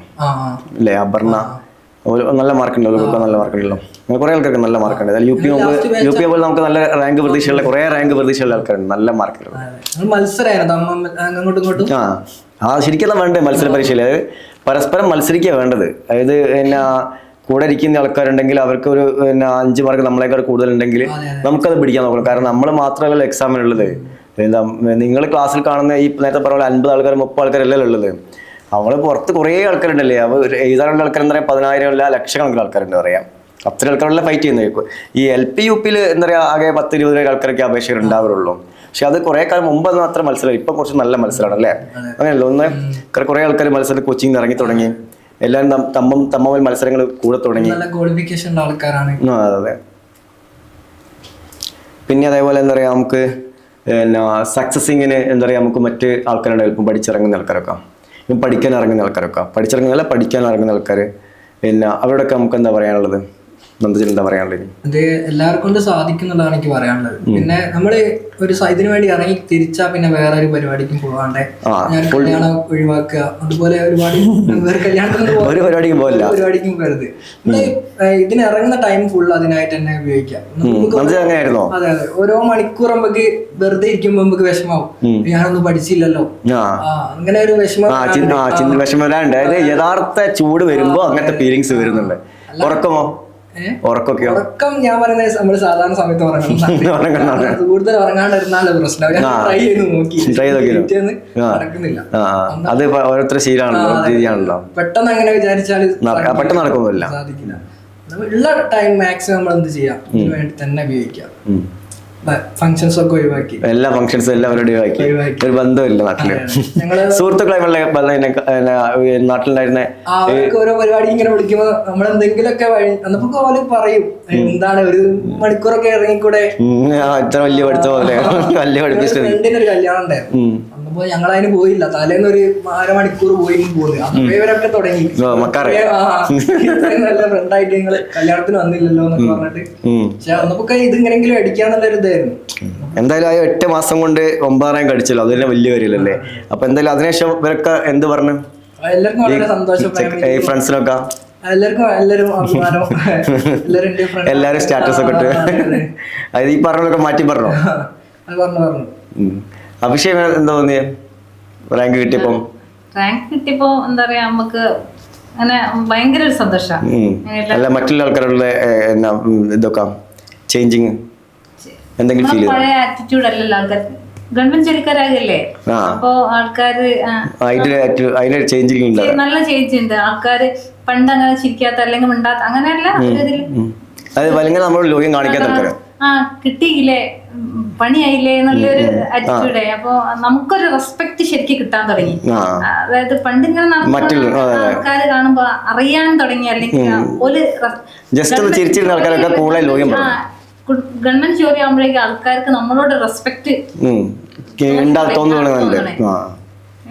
അല്ലേ? അപർണ. നല്ല മാർക്ക് ഉണ്ടല്ലോ അവർക്കൊക്കെ നല്ല മാർക്ക് ഉണ്ടല്ലോ അങ്ങനെ കുറേ ആൾക്കാർക്ക് നല്ല മാർക്ക് ഉണ്ട് യു പി യു പി പോലെ നമുക്ക് നല്ല റാങ്ക് പ്രതീക്ഷയുള്ള കുറേ റാങ്ക് പ്രതീക്ഷയുള്ള ആൾക്കാരുണ്ട്. നല്ല മാർക്ക് ആ. ആ ശരിക്കും വേണ്ടേ മത്സര പരീക്ഷയിൽ. അതായത് പരസ്പരം മത്സരിക്കുക വേണ്ടത്. അതായത് പിന്നെ കൂടെ ഇരിക്കുന്ന ആൾക്കാരുണ്ടെങ്കിൽ അവർക്ക് ഒരു പിന്നെ അഞ്ച് മാർക്ക് നമ്മളെക്കാൾ കൂടുതലുണ്ടെങ്കിൽ നമുക്കത് പിടിക്കാൻ നോക്കണം. കാരണം നമ്മൾ മാത്രമല്ലല്ലോ എക്സാമിനുള്ളത് എന്താ നിങ്ങൾ ക്ലാസ്സിൽ കാണുന്ന ഈ നേരത്തെ പറഞ്ഞ പോലെ അൻപത് ആൾക്കാർ മുപ്പത് ആൾക്കാരല്ലല്ലോ ഉള്ളത്. അവൾ പുറത്ത് കുറേ ആൾക്കാരുണ്ടല്ലേ. അവർ എഴുതാനുള്ള ആൾക്കാർ എന്താ പറയുക പതിനായിരം അല്ല ലക്ഷക്കണക്കിന് ആൾക്കാരുണ്ട് പറയാം. അത്ര ആൾക്കാരുള്ള ഫൈറ്റ് ചെയ്യുന്നത്. ഈ എൽ പി യു പിയിൽ എന്താ പറയുക ആകെ പത്ത് ഇരുപത് ആൾക്കാരൊക്കെ അപേക്ഷകൾ ഉണ്ടാവുള്ളൂ. പക്ഷെ അത് കുറെ കാലം മുമ്പ് അത് അത്ര മത്സരം ഇപ്പം കുറച്ച് നല്ല മത്സരമാണ് അല്ലേ അങ്ങനെയല്ലോ ഒന്ന്? കുറെ ആൾക്കാർ മത്സരം കോച്ചിങ് ഇറങ്ങി തുടങ്ങി. എല്ലാവരും തമ്മം തമ്മമ്മൽ തമ്മിൽ മത്സരങ്ങൾ കൂടെ തുടങ്ങി. നല്ല ക്വാളിഫിക്കേഷൻ ഉള്ള ആൾക്കാരാണ്. അതെ അതെ. പിന്നെ അതേപോലെ എന്താ പറയുക നമുക്ക് പിന്നെ സക്സസിങ്ങിന് എന്താ പറയുക നമുക്ക് മറ്റ് ആൾക്കാരുണ്ട് ഇപ്പം പഠിച്ചിറങ്ങുന്ന ആൾക്കാരൊക്കെ. ഇപ്പം പഠിക്കാൻ ഇറങ്ങുന്ന ആൾക്കാരൊക്കെ. പഠിച്ചിറങ്ങുന്നല്ല പഠിക്കാൻ ഇറങ്ങുന്ന ആൾക്കാർ പിന്നെ അവരോടൊക്കെ നമുക്ക് എന്താ പറയാനുള്ളത്? നന്ദജൻ എന്താ പറയാനുള്ളത് അത് എല്ലാവർക്കും കൊണ്ട് സാധിക്കുന്നുള്ളതാണ് എനിക്ക് പറയാനുള്ളത്. പിന്നെ നമ്മൾ ഒരു ഇതിനു വേണ്ടി ഇറങ്ങി തിരിച്ചാ പിന്നെ വേറെ ഒരു പരിപാടിക്കും പോവാണ്ട് ഞാൻ കല്യാണം ഒഴിവാക്കുക. അതുപോലെ ഒരുപാട് വേറെ കല്യാണത്തിന് ഒരു പരിപാടിക്കും പോകില്ല ഒരു പരിപാടിക്കും പോകരുത്. ഇതിന് ഇറങ്ങുന്ന ടൈം ഫുൾ അതിനായിട്ട് തന്നെ ഉപയോഗിക്കാം അതെ അതെ. ഓരോ മണിക്കൂർ നമുക്ക് വെറുതെ ഇരിക്കുമ്പോ നമുക്ക് വിഷമാവും. ഞാനൊന്നും പഠിച്ചില്ലല്ലോ. അങ്ങനെ ഒരു വിഷമം വിഷമം യഥാർത്ഥ ചൂട് വരുമ്പോ അങ്ങനത്തെ ഫീലിങ്സ് വരുന്നുണ്ട്. ഉറക്കമോ? ഏഹ്? ഉറക്കമൊക്കെയോ ഉറക്കം ഞാൻ പറയുന്നത് നമ്മൾ സാധാരണ സമയത്ത് ഉറങ്ങണം. കൂടുതൽ ഉറങ്ങാണ്ടിരുന്നാലോ പ്രശ്നം. ട്രൈ ചെയ്ത് നോക്കി. ട്രൈ? നടക്കുന്നില്ല. അത് ഓരോരുത്തർ ശീലമാണല്ലോ രീതിയാണല്ലോ. പെട്ടെന്ന് അങ്ങനെ വിചാരിച്ചാൽ പെട്ടെന്ന് നടക്കുന്നില്ല. സാധിക്കില്ല. ഉള്ള ടൈം മാക്സിമം നമ്മൾ എന്ത് ചെയ്യാം? ഇതിനു വേണ്ടി തന്നെ ഉപയോഗിക്കാം. ഉം. ഫങ്ഷൻസ് ഒക്കെ ഒഴിവാക്കി. എല്ലാ ഫംഗ്ഷൻസും എല്ലാം ഒഴിവാക്കി. ഒരു ബന്ധമില്ല നാട്ടിൽ. സുഹൃത്തുക്കളെ നാട്ടിലുണ്ടായിരുന്ന ഓരോ പരിപാടി ഇങ്ങനെ വിളിക്കുമ്പോ നമ്മൾ എന്തെങ്കിലുമൊക്കെ അന്നപ്പോ ഓൽ പറയും എന്താണ് ഒരു മണിക്കൂറൊക്കെ ഇറങ്ങിക്കൂടെ? ഇത്ര വലിയ പഠിച്ച പോലെ വലിയ പഠിപ്പിച്ചത് ഫ്രണ്ടിന് ഒരു കല്യാണം ഉണ്ടായിരുന്നു. ഉം. അന്നപ്പോ ഞങ്ങൾ അതിന് പോയില്ല. തലേന്ന് ഒരു അരമണിക്കൂർ പോയി അപ്പൊ ഇവരൊക്കെ തുടങ്ങി. നല്ല ഫ്രണ്ടായിട്ട് നിങ്ങൾ കല്യാണത്തിന് വന്നില്ലല്ലോ എന്നൊക്കെ പറഞ്ഞിട്ട്. പക്ഷെ അന്നപ്പോ ഇത് ഇങ്ങനെങ്കിലും അടിക്കാന്നുള്ള ഒരു ഇതായിരുന്നു. എന്തായാലും ആ എട്ട് മാസം കൊണ്ട് ഒമ്പതാറായം കടിച്ചല്ലോ. അത് തന്നെ വലിയ കാര്യമല്ലേ അപ്പൊ എന്തായാലും അതിനുശേഷം ഇവരൊക്കെ എന്ത് പറഞ്ഞു? എല്ലാവർക്കും വളരെ സന്തോഷം. ഫ്രണ്ട്സിനൊക്കെ? എല്ലാവർക്കും എല്ലാവരും അഭിമാനം. എല്ലാവരും എന്റെ friend- എല്ലാരും സ്റ്റാറ്റസ് ഒക്കെ ഇട്ട്. അതായത് അതെ, അതെ. അത് ഈ പറഞ്ഞൊക്കെ മാറ്റി പറഞ്ഞോ? അത് പറഞ്ഞു പറഞ്ഞു. അഭിഷേക് എന്താ തോന്നിയ? റാങ്ക് കിട്ടിയപ്പോ? റാങ്ക് കിട്ടിയപ്പോ എന്താ പറയാ നമുക്ക് അങ്ങനെ ഭയങ്കര ഒരു സന്തോഷമാണ് അല്ല മറ്റുള്ള ആൾക്കാരുടെ എന്നാ ഇതൊക്കെ ചേഞ്ചിങ് എന്തെങ്കിലും ഫീൽ പഴയ ആറ്റിറ്റ്യൂഡ് അല്ലല്ലോ ആൾക്കാർ. ഗവൺമെന്റ് ജോലിക്കാരാകല്ലേ. അപ്പോ ആൾക്കാര് നല്ല ചേഞ്ച് ഉണ്ട്. ആൾക്കാര് പണ്ട് അങ്ങനെ ചിരിക്കാത്ത അല്ലെങ്കിൽ മിണ്ടാത്ത അങ്ങനെയല്ല. അത് നമ്മൾ ലോകം കാണിക്കാത്ത ആ കിട്ടിയില്ലേ? പണിയായില്ലേ എന്നുള്ളൊരു ആറ്റിറ്റ്യൂഡ് അപ്പൊ നമുക്കൊരു റെസ്പെക്ട് ശരിക്കും കിട്ടാൻ തുടങ്ങി. അതായത് പണ്ട് ഇങ്ങനെ. ആൾക്കാർ കാണുമ്പോ അറിയാൻ തുടങ്ങി. അല്ലെങ്കിൽ ഒരു ഗവൺമെന്റ് ജോലി ആകുമ്പോഴേക്കും ആൾക്കാർക്ക് നമ്മളോട് റെസ്പെക്ട് തോന്നുന്നുണ്ട്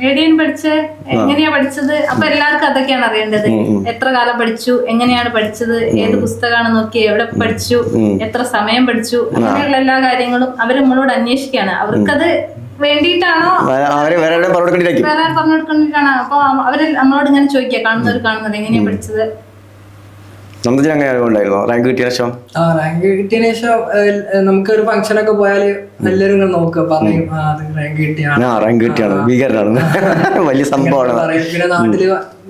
ഏടിയൻ പഠിച്ച്? എങ്ങനെയാ പഠിച്ചത്? അപ്പൊ എല്ലാവർക്കും അതൊക്കെയാണ് അറിയേണ്ടത്. എത്ര കാലം പഠിച്ചു? എങ്ങനെയാണ് പഠിച്ചത്? ഏത് പുസ്തകമാണ് നോക്കി എവിടെ പഠിച്ചു? എത്ര സമയം പഠിച്ചു? അങ്ങനെയുള്ള എല്ലാ കാര്യങ്ങളും അവർ നമ്മളോട് അന്വേഷിക്കുകയാണ്. അവർക്കത് വേണ്ടിയിട്ടാണോ? വേറെ പറഞ്ഞു കൊടുക്കേണ്ടിയിരിക്കും വേറെ പറഞ്ഞു കൊടുക്കേണ്ടിട്ടാണ് അപ്പൊ അവർ നമ്മളോട് ഇങ്ങനെ ചോദിക്കുക. കാണുന്നവർ കാണുന്നത് എങ്ങനെയാ പഠിച്ചത്? നന്ദജൻ അങ്ങനെ ഉണ്ടായിരുന്നു? റാങ്ക് കിട്ടിയ ശേഷം? ആ റാങ്ക് കിട്ടിയ ശേഷം നമുക്ക് ഒരു ഫംഗ്ഷൻ ഒക്കെ പോയാൽ എല്ലാവരും നോക്കുക പറയും റാങ്ക് കിട്ടിയാണ്. ആ റാങ്ക് കിട്ടിയാണ്. ഭീകരനാണ് വലിയ സംഭവമാണ്. പിന്നെ നാട്ടിൽ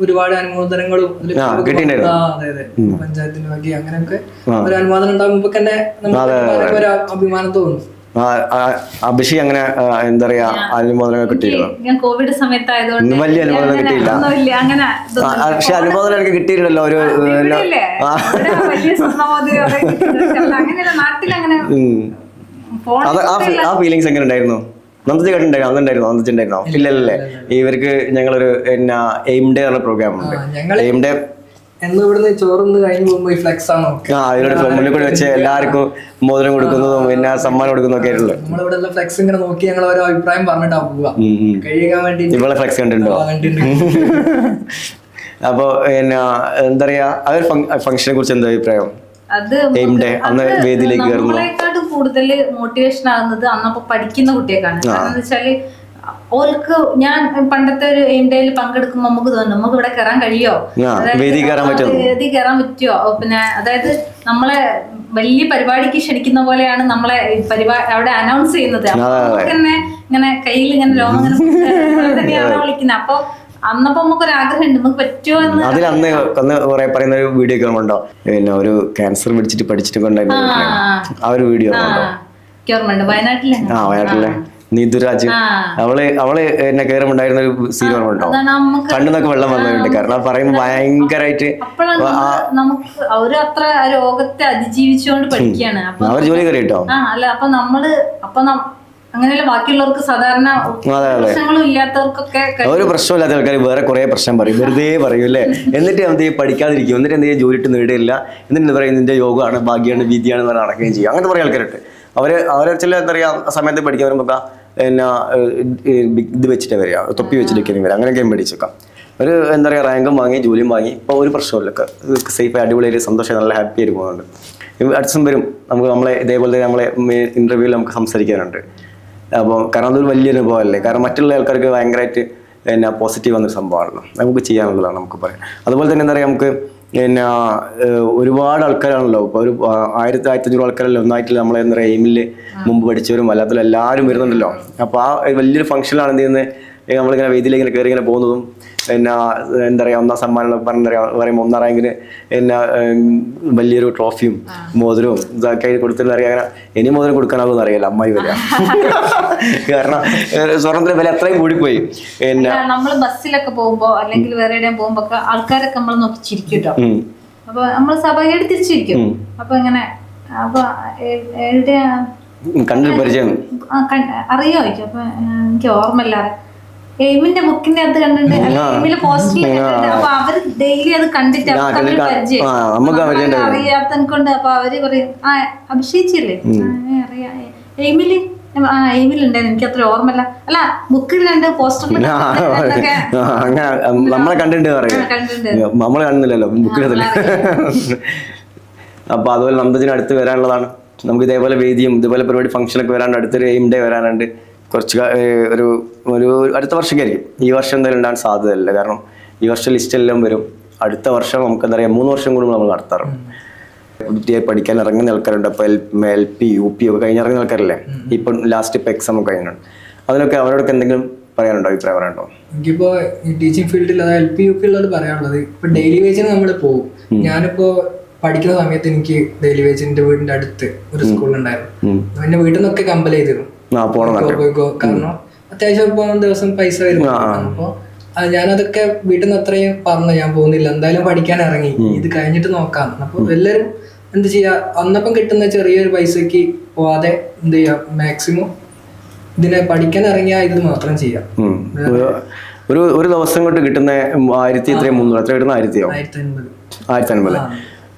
ഒരുപാട് അനുമോദനങ്ങളും ആ, കിട്ടിയിട്ടുണ്ടായിരുന്നു. ആ അതെ അതെ. പഞ്ചായത്തിന് വകി അങ്ങനെയൊക്കെ ഒരു അനുവാദം ഉണ്ടാകുമ്പോ തന്നെ നമുക്ക് ഒരു അഭിമാനം തോന്നും. അഭിഷേക് അങ്ങനെ എന്താ പറയാ അനുമോദനം കിട്ടിയിരുന്നു? ഞാൻ കോവിഡ് സമയത്തായതുകൊണ്ട് വലിയ അനുമോദനം കിട്ടിയില്ല. പക്ഷെ അനുമോദനം എനിക്ക് കിട്ടിയിട്ടുണ്ടല്ലോ ഒരു ആ ഫീലിങ്സ് എങ്ങനെ ഉണ്ടായിരുന്നു നന്ദി കേട്ടിട്ടുണ്ടായിരുന്നു? അന്നുണ്ടായിരുന്നു? നന്ദജി ഉണ്ടായിരുന്നോ ഇല്ലല്ലേ. ഇവർക്ക് ഞങ്ങളൊരു എന്നാ എയിം ഡേ പറഞ്ഞ പ്രോഗ്രാം ഉണ്ട്. എയിം ഡേ എന്ന് ഇവിടുന്ന് ചോറുന്ന് കഴിഞ്ഞ് പോകുമ്പോ ഈ ഫ്ലെക്സ് ആണ് മുന്നിൽ കൂടി വെച്ച് എല്ലാവർക്കും മോതിരം കൊടുക്കുന്നതും പിന്നെ സമ്മാനം കൊടുക്കുന്നതും ഒക്കെ ആയിട്ടുള്ളത്. നമ്മളിവിടെ ഉള്ള ഫ്ലെക്സ് ഇങ്ങനെ നോക്കി ഞങ്ങൾ ഓരോ അഭിപ്രായം പറഞ്ഞിട്ടാ പോവുക. കഴിയാൻ വേണ്ടി ഇവിടെ ഫ്ലെക്സ് കണ്ടിട്ടുണ്ടോ? അപ്പോ പിന്നെ എന്താ പറയാ അവർ ഒരു ഫംഗ്ഷനെ കുറിച്ച് എന്താ അഭിപ്രായം? അത് അന്ന് വേദിയിലേക്ക് കൂടുതൽ മോട്ടിവേഷൻ ആകുന്നത് അന്നപ്പോ പഠിക്കുന്ന കുട്ടികൾക്കാണ് കാരണം എന്താ വെച്ചാൽ ഓർക്ക് ഞാൻ പണ്ടത്തെ ഒരു ഇന്ത്യയിൽ പങ്കെടുക്കുമ്പോൾ നമുക്ക് തോന്നും നമുക്ക് ഇവിടെ കയറാൻ കഴിയോ? വേദി കയറാൻ പറ്റുമോ? പിന്നെ അതായത് നമ്മളെ വലിയ പരിപാടിക്ക് ക്ഷണിക്കുന്ന പോലെയാണ് നമ്മളെ പരിപാടി അവിടെ അനൗൺസ് ചെയ്യുന്നത്. തന്നെ ഇങ്ങനെ കയ്യിൽ ഇങ്ങനെ രോമം തന്നെയാണ് വിളിക്കുന്നത്. അപ്പൊ അന്നപ്പോ നമുക്കൊരു ആഗ്രഹം ഉണ്ട് നമുക്ക് പറ്റുമോ എന്ന്? അതിൽ അന്ന് അന്ന് കുറെ പറയുന്ന ഒരു വീഡിയോ ഒക്കെ ഉണ്ടോ പിന്നെ ഒരു ക്യാൻസർ പിടിച്ചിട്ട് പഠിച്ചിട്ട് കൊണ്ടായിരുന്നു ആ ഒരു വീഡിയോ ആ. വയനാട്ടിലെ. നീതുരാജ്. അവൾ അവൾ എന്നെ കയറുമുണ്ടായിരുന്ന ഒരു സീൻ നമുക്ക് കണ്ണുന്നൊക്കെ വെള്ളം വന്നിട്ടുണ്ട് കാരണം പറയുമ്പോ പറയുമ്പോൾ ഭയങ്കരമായിട്ട് നമുക്ക് അവർ അത്ര രോഗത്തെ അതിജീവിച്ചുകൊണ്ട് പഠിക്കുകയാണ്. അവർ ജോലി കയറി കേട്ടോ അല്ല അപ്പൊ നമ്മൾ അപ്പൊ അങ്ങനെയല്ല ബാക്കിയുള്ളവർക്ക് സാധാരണ. പ്രശ്നങ്ങളും ഇല്ലാത്തവർക്കൊക്കെ ഒരു പ്രശ്നമില്ലാത്ത ആൾക്കാർ വേറെ കുറെ പ്രശ്നം പറയും. വെറുതെ പറയും അല്ലേ? എന്നിട്ട് എന്ത് പഠിക്കാതിരിക്കും. എന്നിട്ട് എന്ത് ജോലി ഇട്ട് നേടിയില്ല എന്നിട്ട് എന്ത് പറയും? നിന്റെ യോഗമാണ് ഭാഗ്യമാണ് വിധിയാണ് നടക്കുകയും ചെയ്യും. അങ്ങനത്തെ കുറേ ആൾക്കാരുണ്ട്. അവർ അവരെ ചില എന്താ പറയുക ആ സമയത്ത് പഠിക്കാൻ വരുമ്പോൾ പിന്നെ ഇത് വെച്ചിട്ട് വരിക തൊപ്പി വെച്ചിട്ട് വരിക. അങ്ങനെ ഗെയിം പഠിച്ചേക്കാം ഒരു എന്താ പറയുക റാങ്കും വാങ്ങി ജോലിയും വാങ്ങി ഇപ്പോൾ ഒരു പ്രശ്നമില്ല സേഫ് അടിപൊളിയായിട്ട് സന്തോഷം നല്ല ഹാപ്പി ആയിട്ട് പോകുന്നുണ്ട്. അടുത്തും വരും നമുക്ക് നമ്മളെ ഇതേപോലെ നമ്മളെ ഇന്റർവ്യൂവിൽ നമുക്ക് സംസാരിക്കാനുണ്ട്. അപ്പോൾ കാരണം അതൊരു വലിയ അനുഭവമല്ലേ? കാരണം മറ്റുള്ള ആൾക്കാർക്ക് ഭയങ്കരമായിട്ട് എന്നാ പോസിറ്റീവ് വന്നൊരു സംഭവമാണല്ലോ. നമുക്ക് ചെയ്യാനുള്ളതാണ് നമുക്ക് പറയാം അതുപോലെ തന്നെ എന്താ പറയുക നമുക്ക് പിന്നെ ഒരുപാട് ആൾക്കാരാണല്ലോ. ഇപ്പോൾ ഒരു ആയിരത്തി ആയിരത്തി അഞ്ഞൂറ് ആൾക്കാരല്ലോ ഒന്നായിട്ട് നമ്മളെ എന്താ പറയുക എയിമിൽ മുമ്പ് പഠിച്ചവരും അല്ലാത്തവരും എല്ലാവരും വരുന്നുണ്ടല്ലോ. അപ്പോൾ ആ വലിയൊരു ഫംഗ്ഷനിലാണ് എന്ത് ചെയ്യുന്നത്? നമ്മളിങ്ങനെ വേദിയിലേക്ക് ഇങ്ങനെ കയറി ഇങ്ങനെ പോകുന്നതും പിന്നെ എന്താ പറയുക ഒന്നാം സമ്മാനം പറഞ്ഞ പറയുമ്പോൾ ഒന്നാം റാങ്കിന് പിന്നെ വലിയൊരു ട്രോഫിയും മോതിരവും ഇതൊക്കെ കൊടുത്തിട്ട് അറിയാം. അങ്ങനെ ഇനി മോതിരം കൊടുക്കാനാവുമെന്ന് അറിയില്ല. അമ്മായി വരിക. കാരണം സ്വർണത്തിന്റെ വില അത്രയും കൂടിപ്പോയി. പിന്നെ നമ്മൾ ബസ്സിലൊക്കെ പോകുമ്പോ അല്ലെങ്കിൽ വേറെ എവിടെയും പോകുമ്പോ ആൾക്കാരൊക്കെ നമ്മൾ നോക്കി ചിരിക്കും. അപ്പൊ നമ്മൾ സ്വാഭാവികമായിട്ട് തിരിച്ചിരിക്കും അപ്പൊ ഇങ്ങനെ അപ്പൊ എവിടെയാ? കണ്ടു കണ്ടൊരു പരിചയം. അറിയാമായിരിക്കും. അറിയോ അപ്പൊ എനിക്ക് ഓർമ്മയില്ല എയിമിന്റെ ബുക്കിന്റെ അകത്ത് കണ്ടിട്ട് എയിമിൽ പോസ്റ്റിൽ കണ്ടിട്ട് അപ്പൊ അവർ ഡെയിലി അത് കണ്ടിട്ട് അവർക്ക് പരിചയം. അറിയാത്തത് കൊണ്ട് അപ്പൊ അവർ പറയും ആ അഭിഷേചിയല്ലേ അറിയാ. എയിമിൽ? ആ എയിമിലുണ്ടായിരുന്നു. എനിക്ക് അത്ര ഓർമ്മയില്ല. അല്ല ബുക്കിൽ രണ്ട് പോസ്റ്ററിൽ നമ്മളെ കണ്ടിട്ടുണ്ട് പറയാം. കണ്ടിട്ടുണ്ട്. നമ്മളെ കാണുന്നില്ലല്ലോ ബുക്കിനകത്തില്ല അപ്പൊ അതുപോലെ നന്ദജിന് അടുത്ത് വരാനുള്ളതാണ്. നമുക്ക് ഇതേപോലെ വേദിയും ഇതുപോലെ പരിപാടി ഫംഗ്ഷനൊക്കെ വരാണ്ട് അടുത്തൊരു എയിം ഡേ വരാനുണ്ട്. കുറച്ച് ഒരു ഒരു അടുത്ത വർഷമായിരിക്കും ഈ വർഷം എന്തായാലും ഉണ്ടാകാൻ സാധ്യതയില്ല. കാരണം ഈ വർഷം ലിസ്റ്റ് എല്ലാം വരും. അടുത്ത വർഷം നമുക്ക് എന്താ പറയുക മൂന്ന് വർഷം കൂടുമ്പോൾ നമ്മൾ നടത്താറുണ്ട് കുട്ടിയായി പഠിക്കാൻ ഇറങ്ങുന്ന ആൾക്കാരുണ്ട്. അപ്പോൾ L L P U P ഒക്കെ കഴിഞ്ഞിറങ്ങുന്ന ആൾക്കാരല്ലേ? ഇപ്പം ലാസ്റ്റ് ഇപ്പം എക്സാം ഒക്കെ കഴിഞ്ഞിട്ടുണ്ട്. അതിനൊക്കെ അവരോടൊക്കെ എന്തെങ്കിലും പറയാനുണ്ടോ? അഭിപ്രായം പറയാനുണ്ടോ? എനിക്കിപ്പോ ടീച്ചിങ് ഫീൽഡിൽ അതായത് എൽ പി യു പി ഉള്ളത് പറയാനുള്ളത് ഇപ്പൊ ഡെയിലി വേജിന് നമ്മൾ പോകും ഞാനിപ്പോ പഠിക്കുന്ന സമയത്ത് എനിക്ക് ഡെയിലി വേജിന്റെ വീടിന്റെ അടുത്ത് ഒരു സ്കൂളുണ്ടായിരുന്നു ഉണ്ടായിരുന്നു. എന്റെ വീട്ടിൽ നിന്നൊക്കെ കമ്പൽ ചെയ്തിരുന്നു. പോയിക്കോ. കാരണം അത്യാവശ്യം ഇപ്പൊ ദിവസം പൈസ വരും അപ്പൊ ഞാനതൊക്കെ വീട്ടിൽ നിന്ന് അത്രയും പറഞ്ഞു ഞാൻ പോകുന്നില്ല. എന്തായാലും പഠിക്കാൻ ഇറങ്ങി. ഇത് കഴിഞ്ഞിട്ട് നോക്കാം. അപ്പൊ എല്ലാരും എന്ത് ചെയ്യാ? അന്നപ്പം കിട്ടുന്ന ചെറിയൊരു പൈസക്ക് പോവാതെ എന്ത് ചെയ്യാ? മാക്സിമം ഇതിനെ പഠിക്കാൻ ഇറങ്ങിയാ ഇത് മാത്രം ചെയ്യാം. ഒരു- ഒരു ദിവസം കൊണ്ട് കിട്ടുന്ന ആയിരത്തി ഇത്രയും മുന്നൂറ്. എത്ര കിട്ടുന്ന ആയിരത്തിയോ? ആയിരത്തി അൻപത് ആയിരത്തി അൻപത്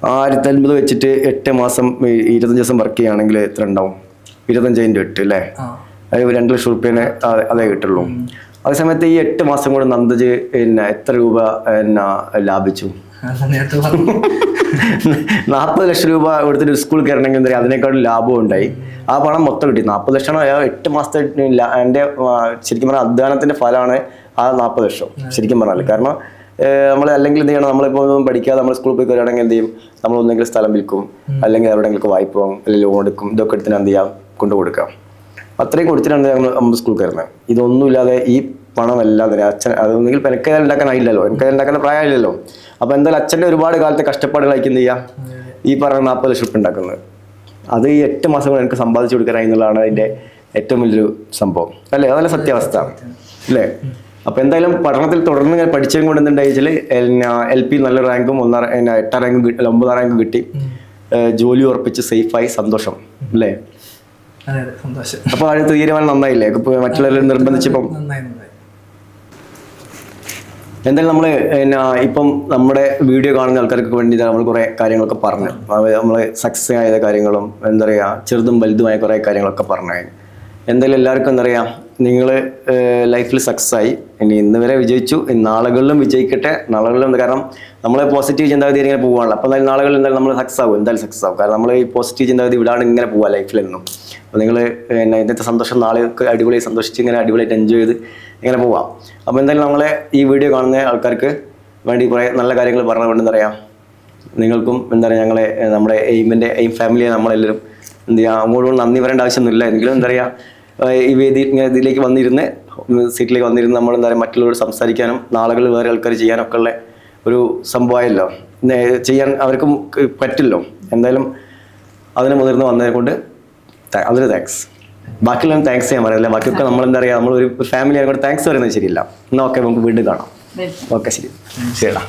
ആയിരത്തി അൻപത് വെച്ചിട്ട് എട്ട് മാസം ഇരുപത്തഞ്ച് ദിവസം വർക്ക് ചെയ്യുകയാണെങ്കിൽ എത്ര ഉണ്ടാവും? ഇരുപത്തഞ്ചതിന്റെ എട്ട് അല്ലേ? അതായത് അത് രണ്ട് ലക്ഷം റുപ്യേനെ അതേ കിട്ടുള്ളൂ. അതേ സമയത്ത് ഈ എട്ട് മാസം കൊണ്ട് നന്ദജ് പിന്നെ എത്ര രൂപ പിന്നെ ലാഭിച്ചു? നാൽപ്പത് ലക്ഷം രൂപ എടുത്തിട്ട് സ്കൂൾ കയറണമെങ്കിൽ എന്താ അതിനേക്കാളും ലാഭം ഉണ്ടായി. ആ പണം മൊത്തം കിട്ടി. നാൽപ്പത് ലക്ഷം എട്ട് മാസത്തെ എന്റെ ശരിക്കും പറഞ്ഞാൽ അധ്വാനത്തിന്റെ ഫലമാണ് ആ നാൽപ്പത് ലക്ഷം. ശരിക്കും പറഞ്ഞാൽ. കാരണം നമ്മൾ അല്ലെങ്കിൽ എന്ത് ചെയ്യണം? നമ്മളിപ്പോൾ ഒന്നും പഠിക്കാതെ നമ്മൾ സ്കൂളിൽ പോയി കയറുകയാണെങ്കിൽ എന്ത് ചെയ്യും? നമ്മൾ ഒന്നെങ്കിലും സ്ഥലം വിൽക്കും. അല്ലെങ്കിൽ എവിടെയെങ്കിലും വായ്പ അല്ലെങ്കിൽ ലോൺ എടുക്കും. ഇതൊക്കെ എടുത്തിട്ട് എന്ത് ചെയ്യാം? കൊണ്ടു കൊടുക്കാം അത്രയും കൊടുത്തിട്ടാണ് ഞങ്ങൾ നമ്മൾ സ്കൂൾ കയറുന്നത്. ഇതൊന്നുമില്ലാതെ ഈ പണമല്ലാതെ തന്നെ അച്ഛൻ അതൊന്നെങ്കിൽ ഉണ്ടാക്കാൻ ഉണ്ടാക്കാനായില്ലല്ലോ. എനിക്കത് ഉണ്ടാക്കാൻ പ്രായമില്ലല്ലോ അപ്പോൾ എന്തായാലും അച്ഛന്റെ ഒരുപാട് കാലത്തെ കഷ്ടപ്പാടുകളായിരിക്കും എന്ത് ചെയ്യുക? ഈ പറഞ്ഞ നാൽപ്പത് ലക്ഷം റുപ്യ ഉണ്ടാക്കുന്നത്. അത് ഈ എട്ട് മാസം കൊണ്ട് എനിക്ക് സമ്പാദിച്ചു കൊടുക്കാനായി എന്നുള്ളതാണ് അതിന്റെ ഏറ്റവും വലിയൊരു സംഭവം. അല്ലേ? അതല്ല സത്യാവസ്ഥ. അല്ലേ? അപ്പോൾ എന്തായാലും പഠനത്തിൽ തുടർന്ന് ഞാൻ പഠിച്ചതും കൊണ്ട് എന്തുണ്ടായിച്ചാൽ എൽ പി നല്ല റാങ്കും ഒന്നാം എട്ടാം റാങ്കും കിട്ടി ഒമ്പതാം റാങ്കും കിട്ടി. ജോലി ഉറപ്പിച്ച് സേഫായി സന്തോഷം. അല്ലേ? അതെ അതെ സന്തോഷം അപ്പോൾ അത് തീരുമാനം നന്നായില്ലേ? ഇപ്പൊ മറ്റുള്ളവരെ നിർബന്ധിച്ചപ്പം നന്നായി നന്നായി. എന്തായാലും നമ്മൾ പിന്നെ ഇപ്പം നമ്മുടെ വീഡിയോ കാണുന്ന ആൾക്കാർക്ക് വേണ്ടി നമ്മൾ കുറേ കാര്യങ്ങളൊക്കെ പറഞ്ഞു. നമ്മൾ സക്സസ് ആയ കാര്യങ്ങളും എന്താ പറയുക ചെറുതും വലുതുമായ കുറേ കാര്യങ്ങളൊക്കെ പറഞ്ഞു എന്തായാലും എല്ലാവർക്കും എന്താ പറയുക നിങ്ങൾ ലൈഫിൽ സക്സസ് ആയി ഇനി ഇന്ന് വരെ വിജയിച്ചു. നാളുകളിലും വിജയിക്കട്ടെ. നാളുകളിലും എന്താ കാരണം നമ്മളെ പോസിറ്റീവ് ചിന്താഗതി ഇങ്ങനെ പോവാണല്ലോ. അപ്പോൾ എന്തായാലും നാളുകളിൽ എന്തായാലും നമ്മൾ സക്സസ് ആവും എന്തായാലും സക്സസ് ആവും കാരണം നമ്മൾ ഈ പോസിറ്റീവ് ചിന്താഗതി വിടാണ്ട് ഇങ്ങനെ പോവാ ലൈഫിലെന്നും. അപ്പോൾ നിങ്ങൾ പിന്നെ ഇന്നത്തെ സന്തോഷം നാളെയൊക്കെ അടിപൊളി സന്തോഷിച്ച് ഇങ്ങനെ അടിപൊളിയായിട്ട് എൻജോയ് ചെയ്ത് ഇങ്ങനെ പോവാം. അപ്പോൾ എന്തായാലും നമ്മളെ ഈ വീഡിയോ കാണുന്ന ആൾക്കാർക്ക് വേണ്ടി കുറേ നല്ല കാര്യങ്ങൾ പറഞ്ഞുകൊണ്ട് എന്താ പറയുക നിങ്ങൾക്കും എന്താ പറയുക ഞങ്ങളെ നമ്മുടെ എയിമിന്റെ എയിം ഫാമിലിയെ നമ്മളെല്ലാവരും എന്ത് ചെയ്യുക അങ്ങോട്ടും നന്ദി പറയേണ്ട ആവശ്യമൊന്നുമില്ല. എങ്കിലും എന്താ പറയുക ഈ വേദി ഇങ്ങനെ ഇതിലേക്ക് വന്നിരുന്ന് സീറ്റിലേക്ക് വന്നിരുന്ന് നമ്മൾ എന്താ പറയുക മറ്റുള്ളവരോട് സംസാരിക്കാനും നാളുകൾ വേറെ ആൾക്കാർ ചെയ്യാനൊക്കെ ഉള്ള ഒരു സംഭവമായല്ലോ. ചെയ്യാൻ അവർക്കും പറ്റില്ലോ. എന്തായാലും അതിന് മുതിർന്ന് വന്നതിനെ കൊണ്ട് അതൊരു താങ്ക്സ് ബാക്കിയെല്ലാം താങ്ക്സ് ചെയ്യാൻ പറയില്ല? ബാക്കിയൊക്കെ നമ്മൾ എന്താ പറയുക നമ്മൾ ഒരു ഫാമിലി ആയിക്കോട്ടെ താങ്ക്സ് പറയുന്നത് ശരിയല്ല. എന്നാൽ ഓക്കെ നമുക്ക് വീണ്ടും കാണാം. ഓക്കെ ശരി. ശരിടാ